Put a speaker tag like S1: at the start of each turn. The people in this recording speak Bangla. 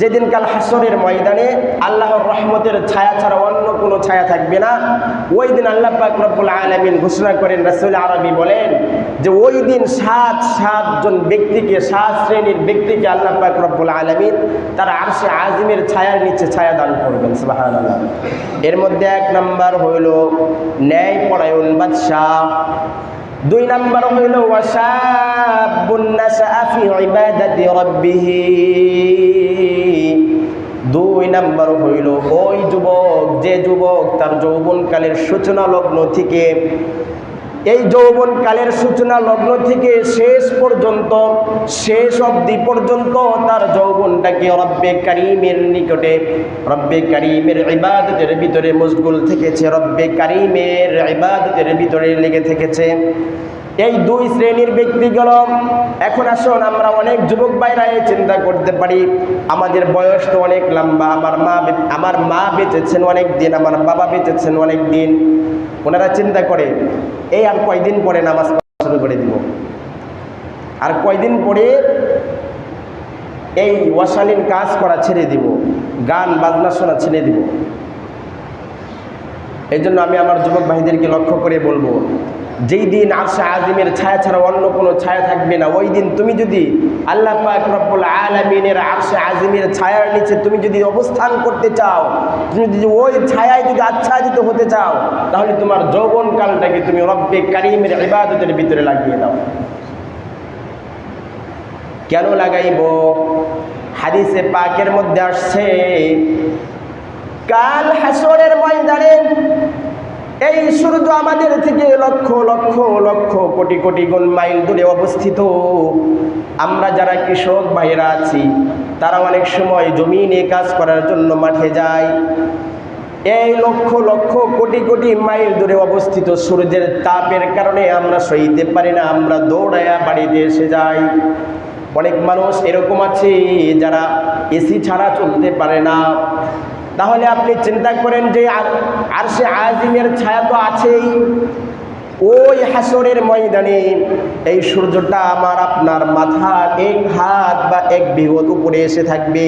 S1: যেদিন কাল হাসরের ময়দানে আল্লাহর রহমতের ছায়া ছাড়া অন্য কোনো ছায়া থাকবে না, ওই দিন আল্লাহ রব্বুল আলামিন ঘোষণা করেন, রাসূল আরবি বলেন যে ওই দিন সাত, সাতজন ব্যক্তিকে, সাত শ্রেণির ব্যক্তিকে আল্লাহ রব্বুল আলামিন তার আরশে আজিমের ছায়ার নিচে ছায়া দান করবেন, সুবহানাল্লাহ। এর মধ্যে এক নাম্বার হইল ন্যায় পরায়ণ বাদশাহ। দুই নাম্বার হইল ওয়াসাবুন নাশাআ ফি ইবাদাতি রাব্বিহি। নাম্বার হইল, ওই যুবক, যে যুবক তার যৌবনকালের সূচনা লগ্ন থেকে, এই যৌবনকালের সূচনা লগ্ন থেকে শেষ পর্যন্ত, শেষ অবধি পর্যন্ত তার যৌবনটাকে রব্বে কারিমের নিকটে, রব্বে কারিমের ইবাদতের ভিতরে মশগুল থেকেছে, রব্বে কারিমের ইবাদতের ভিতরে লেগে থেকেছে। এই দুই শ্রেণির ব্যক্তিগুলো এখন আসুন আমরা অনেক যুবক বাইরা এই চিন্তা করতে পারি। আমাদের বয়স তো অনেক লম্বা, আমার মা আমার মা বেঁচেছেন অনেক দিন আমার বাবা বেঁচেছেন অনেক দিন ওনারা চিন্তা করে, এই আর কয়দিন পরে নামাজ শুরু করে দিব? আর কয়দিন পরে এই ওয়াশালীন কাজ করা ছেড়ে দিব, গান, বাজনা শোনা ছেড়ে দিব। এই জন্য আমি আমার যুবক ভাইদেরকে লক্ষ্য করে বলব যেই দিন আরশে আজিমের ছায়া ছাড়া অন্য কোনো ছায়া থাকবে না, ওই দিন তুমি যদি আল্লাহ পাক রব্বুল আলামিনের আরশে আজিমের ছায়ার নিচে তুমি যদি অবস্থান করতে চাও, তুমি যদি ওই ছায়ায় যদি আচ্ছাদিত হতে চাও, তাহলে তোমার যৌবনকালটাকে তুমি রব্বে কারিমের ইবাদতের ভিতরে লাগিয়ে দাও। কেন লাগাইব? হাদিসে পাকের মধ্যে আসছে, কাল হাসরের ময়দানে এই সূর্য আমাদের থেকে লক্ষ লক্ষ লক্ষ কোটি কোটি গুণ মাইল দূরে অবস্থিত। আমরা যারা কৃষক ভাইরা আছি, তারা অনেক সময় জমিনে কাজ করার জন্য মাঠে যায় এই লক্ষ লক্ষ কোটি কোটি মাইল দূরে অবস্থিত সূর্যের তাপের কারণে আমরা সইতে পারি না, আমরা দৌড়ায়া বাড়িতে এসে যাই। অনেক মানুষ এরকম আছে যারা এসি ছাড়া চলতে পারে না। তাহলে আপনি চিন্তা করেন যে আর সে আজিমের ছায়া তো আছেই। ওই হাসরের ময়দানে এই সূর্যটা আমার আপনার মাথা এক হাত বা এক বিহত উপরে এসে থাকবে।